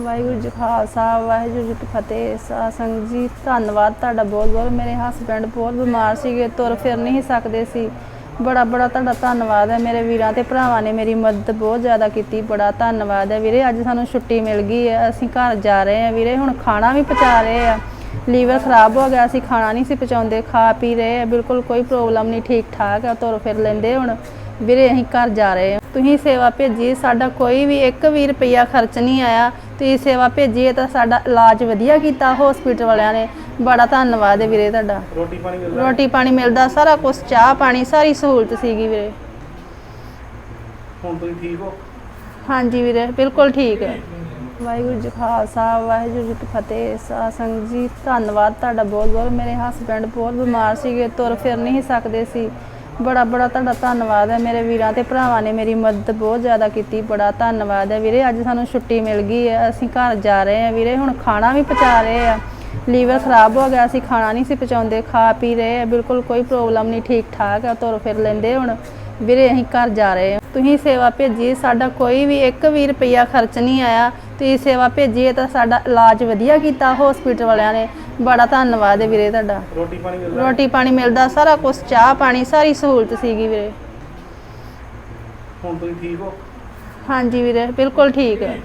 ਵਾਹਿਗੁਰੂ ਜੀ ਖਾਲਸਾ, ਵਾਹਿਗੁਰੂ ਜੀ ਕੀ ਫਤਿਹ। ਸਾਧ ਸੰਗਤ ਜੀ, ਧੰਨਵਾਦ ਤੁਹਾਡਾ ਬਹੁਤ ਬਹੁਤ ਮੇਰੇ ਹਸਬੰਡ ਬਹੁਤ ਬਿਮਾਰ ਸੀਗੇ, ਤੁਰ ਫਿਰ ਨਹੀਂ ਸਕਦੇ ਸੀ। ਬੜਾ ਬੜਾ ਤੁਹਾਡਾ ਧੰਨਵਾਦ ਹੈ। ਮੇਰੇ ਵੀਰਾਂ ਤੇ ਭਰਾਵਾਂ ਨੇ ਮੇਰੀ ਮਦਦ ਬਹੁਤ ਜ਼ਿਆਦਾ ਕੀਤੀ। ਬੜਾ ਧੰਨਵਾਦ ਹੈ। ਵੀਰੇ, ਅੱਜ ਸਾਨੂੰ ਛੁੱਟੀ ਮਿਲ ਗਈ ਹੈ। ਅਸੀਂ ਘਰ ਜਾ ਰਹੇ ਹਾਂ। ਵੀਰੇ, ਹੁਣ ਖਾਣਾ ਵੀ ਪਚਾ ਰਹੇ ਆ ਲੀਵਰ ਖਰਾਬ ਹੋ ਗਿਆ। ਅਸੀਂ ਖਾਣਾ ਨਹੀਂ ਸੀ ਪਚਾਉਂਦੇ ਖਾ ਪੀ ਰਹੇ ਆ ਬਿਲਕੁਲ ਕੋਈ ਪ੍ਰੋਬਲਮ ਨਹੀਂ। ਠੀਕ ਠਾਕ ਆ ਤੁਰ ਫਿਰ ਲੈਂਦੇ ਹੁਣ। ਵੀਰੇ ਅਸੀਂ ਘਰ ਜਾ ਰਹੇ ਹਾਂ। ਤੁਸੀਂ ਸੇਵਾ ਭੇਜੀ ਸਾਡਾ ਕੋਈ ਵੀ 1 ਵੀ ਰੁਪਈਆ ਖਰਚ ਨਹੀਂ ਆਇਆ। ਤੁਸੀਂ ਸੇਵਾ ਭੇਜੀ ਤਾਂ ਸਾਡਾ ਇਲਾਜ ਵਧੀਆ ਕੀਤਾ ਹਸਪੀਟਲ ਵਾਲਿਆਂ ਨੇ। ਬੜਾ ਧੰਨਵਾਦ ਹੈ ਵੀਰੇ ਤੁਹਾਡਾ। ਰੋਟੀ ਪਾਣੀ ਮਿਲਦਾ? ਰੋਟੀ ਪਾਣੀ ਮਿਲਦਾ ਸਾਰਾ ਕੁਝ ਚਾਹ ਪਾਣੀ ਸਾਰੀ ਸਹੂਲਤ ਸੀਗੀ ਵੀਰੇ। ਹੁਣ ਤੁਸੀਂ ਠੀਕ ਹੋ? ਹਾਂਜੀ ਵੀਰੇ ਬਿਲਕੁਲ ਠੀਕ ਹੈ। ਵਾਹਿਗੁਰੂ ਜੀ ਖਾਲਸਾ ਵਾਹਿਗੁਰੂ ਜੀ ਕੀ ਫਤਿਹ। ਸਾਧ ਸੰਗਤ ਜੀ ਧੰਨਵਾਦ ਤੁਹਾਡਾ ਬਹੁਤ ਬਹੁਤ ਮੇਰੇ ਹਸਬੰਡ ਬਹੁਤ ਬਿਮਾਰ ਸੀਗੇ ਤੁਰ ਫਿਰ ਨਹੀਂ ਸਕਦੇ ਸੀ। ਬੜਾ ਬੜਾ ਤੁਹਾਡਾ ਧੰਨਵਾਦ ਹੈ। ਮੇਰੇ ਵੀਰਾਂ ਤੇ ਭਰਾਵਾਂ ਨੇ ਮੇਰੀ ਮਦਦ ਬਹੁਤ ਜ਼ਿਆਦਾ ਕੀਤੀ। ਬੜਾ ਧੰਨਵਾਦ ਹੈ ਵੀਰੇ। ਅੱਜ ਸਾਨੂੰ ਛੁੱਟੀ ਮਿਲ ਗਈ ਹੈ। ਅਸੀਂ ਘਰ ਜਾ ਰਹੇ ਹਾਂ ਵੀਰੇ। ਹੁਣ ਖਾਣਾ ਵੀ ਪਚਾ ਰਹੇ ਆ ਲੀਵਰ ਖਰਾਬ ਹੋ ਗਿਆ। ਸੀ ਖਾਣਾ ਨਹੀਂ ਸੀ ਪਚਾਉਂਦੇ ਖਾ ਪੀ ਰਹੇ ਆ ਬਿਲਕੁਲ ਕੋਈ ਪ੍ਰੋਬਲਮ ਨਹੀਂ। ਠੀਕ ਠਾਕ ਆ। ਤੁਰ ਫਿਰ ਲੈਂਦੇ ਹੁਣ। ਵੀਰੇ, ਅਸੀਂ ਘਰ ਜਾ ਰਹੇ ਹਾਂ। ਤੁਸੀਂ ਸੇਵਾ ਭੇਜੀ। ਸਾਡਾ ਕੋਈ ਵੀ 1 ਵੀ ਰੁਪਈਆ ਖਰਚ ਨਹੀਂ ਆਇਆ। ਤੁਸੀਂ ਸੇਵਾ ਭੇਜੀ ਹੈ ਤਾਂ ਸਾਡਾ ਇਲਾਜ ਵਧੀਆ ਕੀਤਾ ਹਸਪੀਟਲ ਵਾਲਿਆਂ ਨੇ। ਬੜਾ ਧੰਨਵਾਦ ਹੈ ਵੀਰੇ ਤੁਹਾਡਾ। ਰੋਟੀ ਪਾਣੀ ਮਿਲਦਾ? ਰੋਟੀ ਪਾਣੀ ਮਿਲਦਾ ਸਾਰਾ ਕੁਝ ਚਾਹ ਪਾਣੀ ਸਾਰੀ ਸਹੂਲਤ ਸੀਗੀ ਵੀਰੇ। ਹੁਣ ਤੁਸੀਂ ਠੀਕ ਹੋ? ਹਾਂਜੀ ਵੀਰੇ ਬਿਲਕੁਲ ਠੀਕ ਹੈ।